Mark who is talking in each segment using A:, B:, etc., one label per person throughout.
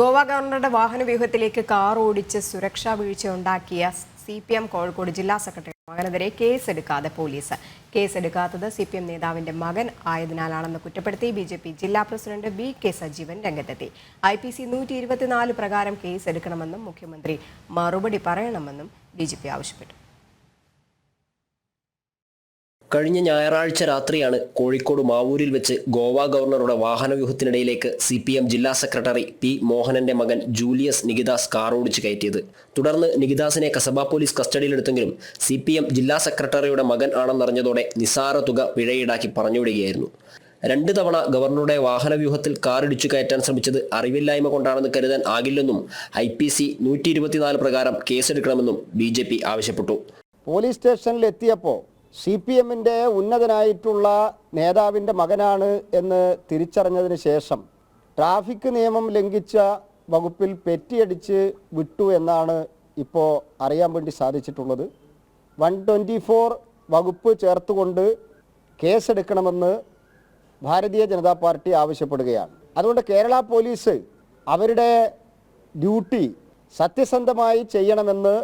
A: ഗോവ ഗവർണറുടെ വാഹന വ്യൂഹത്തിലേക്ക് കാർ ഓടിച്ച് സുരക്ഷാ വീഴ്ച ഉണ്ടാക്കിയ സി പി എം കോഴിക്കോട് ജില്ലാ സെക്രട്ടറി മകനെതിരെ കേസെടുക്കാതെ പോലീസ്. കേസെടുക്കാത്തത് സി പി എം നേതാവിന്റെ മകൻ ആയതിനാലാണെന്ന് കുറ്റപ്പെടുത്തി ബി ജെ പി ജില്ലാ പ്രസിഡന്റ് ബി കെ സജീവൻ രംഗത്തെത്തി. ഐ പി സി നൂറ്റി ഇരുപത്തിനാല് പ്രകാരം കേസെടുക്കണമെന്നും മുഖ്യമന്ത്രി മറുപടി പറയണമെന്നും ബി ജെ പി ആവശ്യപ്പെട്ടു.
B: കഴിഞ്ഞ ഞായറാഴ്ച രാത്രിയാണ് കോഴിക്കോട് മാവൂരിൽ വെച്ച് ഗോവ ഗവർണറുടെ വാഹനവ്യൂഹത്തിനിടയിലേക്ക് സി പി എം ജില്ലാ സെക്രട്ടറി പി മോഹനന്റെ മകൻ ജൂലിയസ് നികിദാസ് കാർ ഓടിച്ച് കയറ്റിയത്. തുടർന്ന് നികിദാസിനെ കസബ പോലീസ് കസ്റ്റഡിയിലെടുത്തെങ്കിലും സി പി എം ജില്ലാ സെക്രട്ടറിയുടെ മകൻ ആണെന്നറിഞ്ഞതോടെ നിസാര തുക പിഴയീടാക്കി പറഞ്ഞുവിടുകയായിരുന്നു. രണ്ട് തവണ ഗവർണറുടെ വാഹനവ്യൂഹത്തിൽ കാർ ഇടിച്ചു കയറ്റാൻ ശ്രമിച്ചത് അറിവില്ലായ്മ കൊണ്ടാണെന്ന് കരുതാൻ ആകില്ലെന്നും ഐ പി സി നൂറ്റി ഇരുപത്തിനാല് പ്രകാരം കേസെടുക്കണമെന്നും ബി ജെ പി ആവശ്യപ്പെട്ടു.
C: പോലീസ് സ്റ്റേഷനിൽ എത്തിയപ്പോൾ സി പി എമ്മിന്റെ ഉന്നതനായിട്ടുള്ള നേതാവിന്റെ മകനാണ് എന്ന് തിരിച്ചറിഞ്ഞതിന് ശേഷം ട്രാഫിക് നിയമം ലംഘിച്ച വകുപ്പിൽ പെറ്റിയടിച്ച് വിട്ടു എന്നാണ് ഇപ്പോൾ അറിയാൻ വേണ്ടി സാധിച്ചിട്ടുള്ളത്. വൺ ട്വന്റി ഫോർ വകുപ്പ് ചേർത്തുകൊണ്ട് കേസെടുക്കണമെന്ന് ഭാരതീയ ജനതാ പാർട്ടി ആവശ്യപ്പെടുകയാണ്. അതുകൊണ്ട് കേരള പോലീസ് അവരുടെ ഡ്യൂട്ടി സത്യസന്ധമായി ചെയ്യണമെന്ന്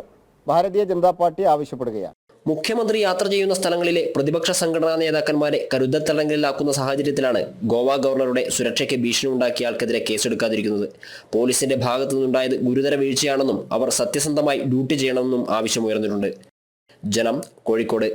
C: ഭാരതീയ ജനതാ പാർട്ടി ആവശ്യപ്പെടുകയാണ്.
B: മുഖ്യമന്ത്രി യാത്ര ചെയ്യുന്ന സ്ഥലങ്ങളിലെ പ്രതിപക്ഷ സംഘടനാ നേതാക്കന്മാരെ കരുതത്തടങ്കലിലാക്കുന്ന സാഹചര്യത്തിലാണ് ഗോവ ഗവർണറുടെ സുരക്ഷയ്ക്ക് ഭീഷണി ഉണ്ടാക്കിയ ആൾക്കെതിരെ കേസെടുക്കാതിരിക്കുന്നത്. പോലീസിന്റെ ഭാഗത്തു നിന്നുണ്ടായത് ഗുരുതര വീഴ്ചയാണെന്നും അവർ സത്യസന്ധമായി ഡ്യൂട്ടി ചെയ്യണമെന്നും ആവശ്യമുയർന്നിട്ടുണ്ട്. ജനം കോഴിക്കോട്